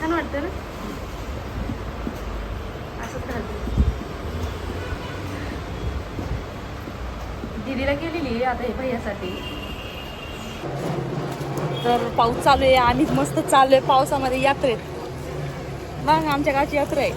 छान वाटतं ना? असंच राहते. दिदीला गेलेली आता हे भैयासाठी. तर पाऊस चालू आहे आणि मस्त चालू आहे पावसामध्ये यात्रेत बघ आमच्या गावची यात्रा आहे.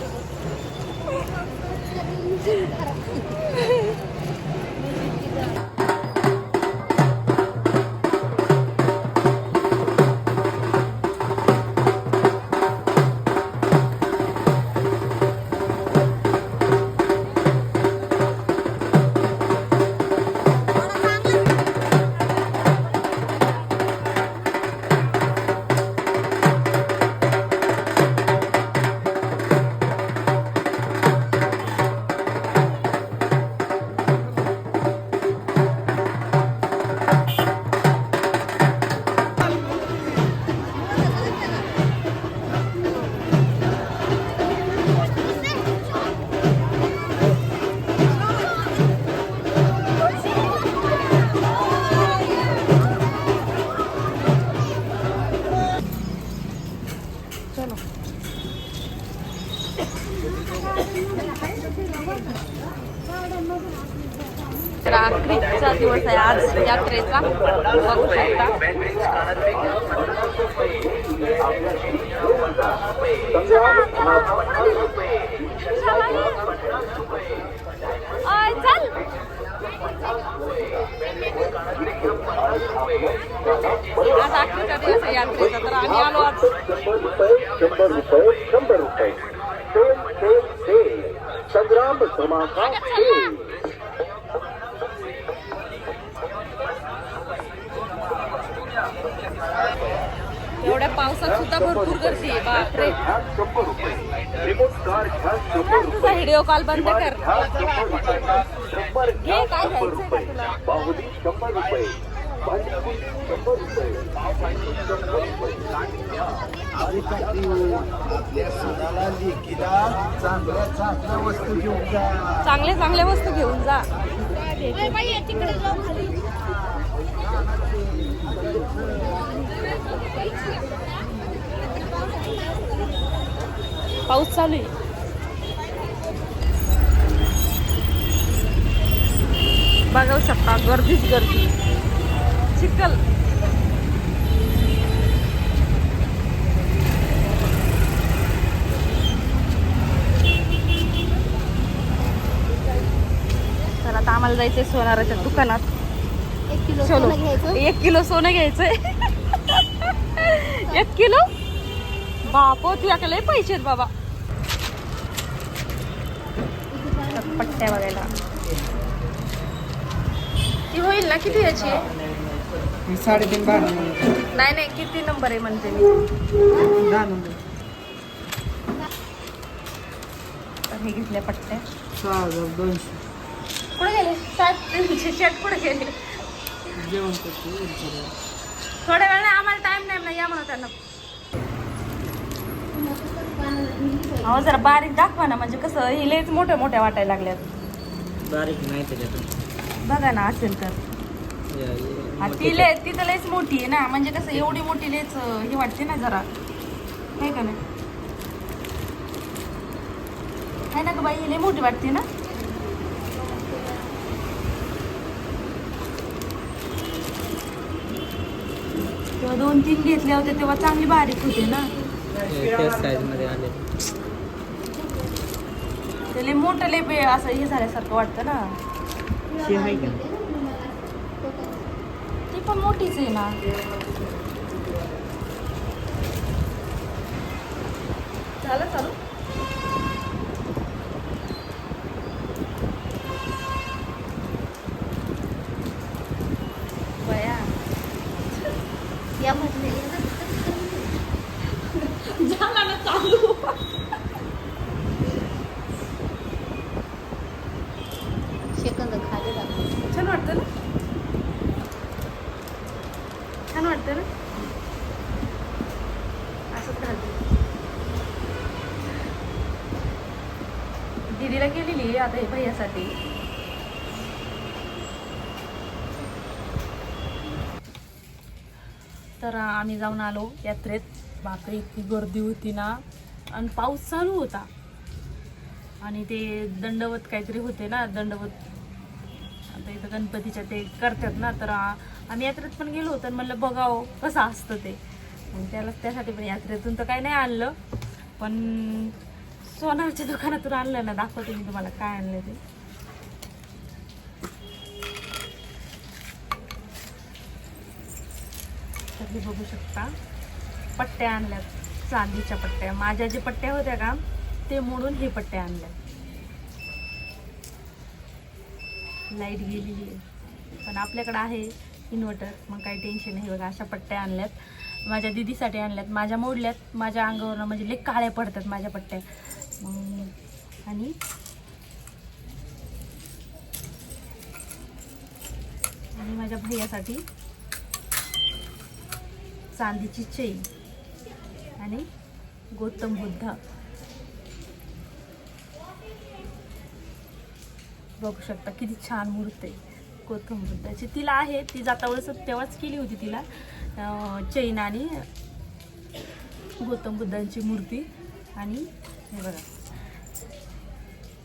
तर आखरीचा दिवस आहे आज. यात्रेचा. बघू शकता. आज आखरीचा दिवस आहे यात्रेचा तर आम्ही आलो आज. शंभर रुपये शंभर रुपये. सेल सेल सेल संग्राम धमाका पावसात सुद्धा भरपूर गर्दी आहे. बापरे. तुझा व्हिडिओ कॉल बंद कर. घे, काय घ्यायचंय का तुला? चांगल्या चांगल्या चांगले चांगले वस्तू घेऊन जा. पाऊस चालू आहे. बघू शकता गर्दीच गर्दी. चिखल. तर आता आम्हाला जायचंय सोनाराच्या दुकानात. एक चलो. सोनं घ्यायचं. एक किलो सोनं घ्यायचंय. एक किलो? बापो तुझ्याकडे पैसे आहेत बाबा तर पट्ट्या बघायला. ती होईल ना? किती याची? आहे साडेतीन बारा नाही नाही किती नंबर आहे म्हणते मी दहा नंबर. तर हे घेतल्या पट्ट्या. सहा हजार दोनशे. कुठे गेले? सात तीनशे शर्ट कुठे गेले? जेवण थोड्या वेळ आम्हाला टाइम नाही ना या म्हणा त्यांना. अहो जरा बारीक दाखवा ना म्हणजे कसं हे लयच मोठ्या मोठ्या वाटायला लागल्यात. बारीक नाही त्याच्यातून बघा ना असेल तर. हा, ती लय ती तर लयच मोठी आहे ना म्हणजे कसं एवढी मोठी लयच अं, हे वाटते ना जरा. आहे का नाही? आहे ना का बाई ही लय मोठी वाटते ना? तेव्हा दोन तीन घेतले होते तेव्हा चांगली बारीक होते ना. साईजमध्ये आले. ते लय मोठं बे- असं हे झाल्यासारखं वाटतं ना. हे आहे का? ती पण मोठीच आहे ना. झालं चालू बया या म्हटले झाला ना चालू सेकंद खाली छान वाटतं ना? छान वाटतं ना? असंच राहते दीदीला गेलेली आता हे भैयासाठी. तर आम्ही जाऊन आलो यात्रेत. बापरे इतकी गर्दी होती ना. आणि पाऊस चालू होता. आणि ते दंडवत काहीतरी होते ना दंडवत. आता इथं गणपतीच्या ते करतात ना तर आम्ही यात्रेत पण गेलो होतो म्हणलं बघावं कसं असतं ते. त्याला त्यासाठी पण यात्रेतून तर काही नाही आणलं. पण सोनारच्या दुकानातून आणलं ना. दाखवते मी तुम्हाला काय आणलं ते. तर बघू शकता. पट्ट्या आणल्यात चांदीच्या पट्ट्या. माझ्या जे पट्ट्या होत्या का ते मोडून हे पट्ट्या आणल्यात. लाइट गेलेली आहे पण आपल्याकडं आहे इन्व्हर्टर मग काही टेन्शन नाही बघा अशा पट्ट्या आणल्यात. माझ्या दिदीसाठी आणल्यात माझ्या मोडल्यात माझ्या अंगावरनं म्हणजे लई काळ्या पडतात माझ्या पट्ट्या. मग आणि आणि माझ्या भैयासाठी चांदीची चेन आणि गौतम बुद्ध. बघू शकता किती छान मूर्ती आहे गौतम बुद्धाची. तिला आहे ती जाता वेळेस तेव्हाच केली होती तिला. चैन आणि गौतम बुद्धांची मूर्ती आणि हे बघा.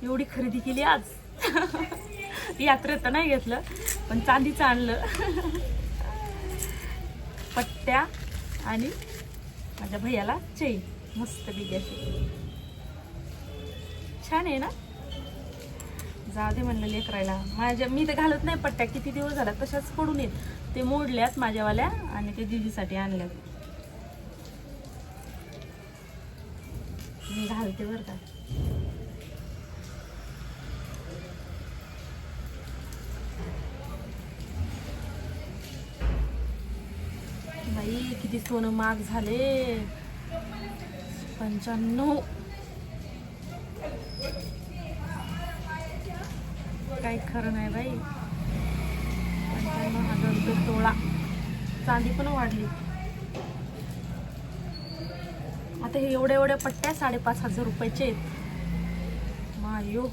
एवढी खरेदी केली आज. यात्रेत तर नाही घेतलं पण चांदीचं आणलं. पट्ट्या आणि माझ्या भैयाला चई. मस्त अशी छान आहे ना? जाऊ दे म्हणलं लेकरायला. माझ्या मी तर घालत नाही पट्ट्या. किती दिवस झाला तशाच पडून येत ते मोडल्यात माझ्यावाल्या आणि ते दिदीसाठी आणल्यात. मी घालते बरं का. सोनं महाग झाले. पंच्याण्णव. काही खरं नाही बाई. पंच्याण्णव हजार रुपये तोळा. चांदी पण वाढली. आता हे एवढ्या एवढ्या पट्ट्या साडेपाच हजार रुपयाचे आहेत. मायो.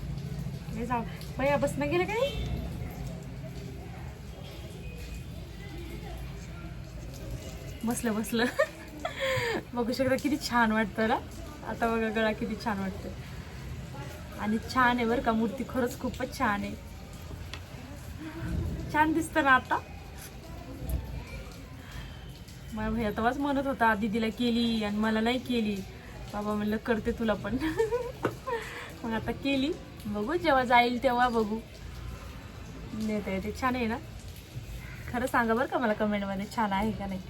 हे जाऊ. बाई बसनं गेलं काही बसलं बसलं. बघू शकता किती छान वाटतं ना? आता बघा गळा किती छान वाटतं आणि छान आहे बरं का मूर्ती खरंच खूपच छान आहे. छान दिसतं ना आता? मला भैया तेव्हाच म्हणत होता दीदीला केली आणि मला नाही केली. बाबा म्हणलं करते तुला पण. मग आता केली. बघू जेव्हा जाईल तेव्हा बघू. नेता येते छान आहे ना? खरं सांगा बरं का मला कमेंटमध्ये छान आहे का नाही?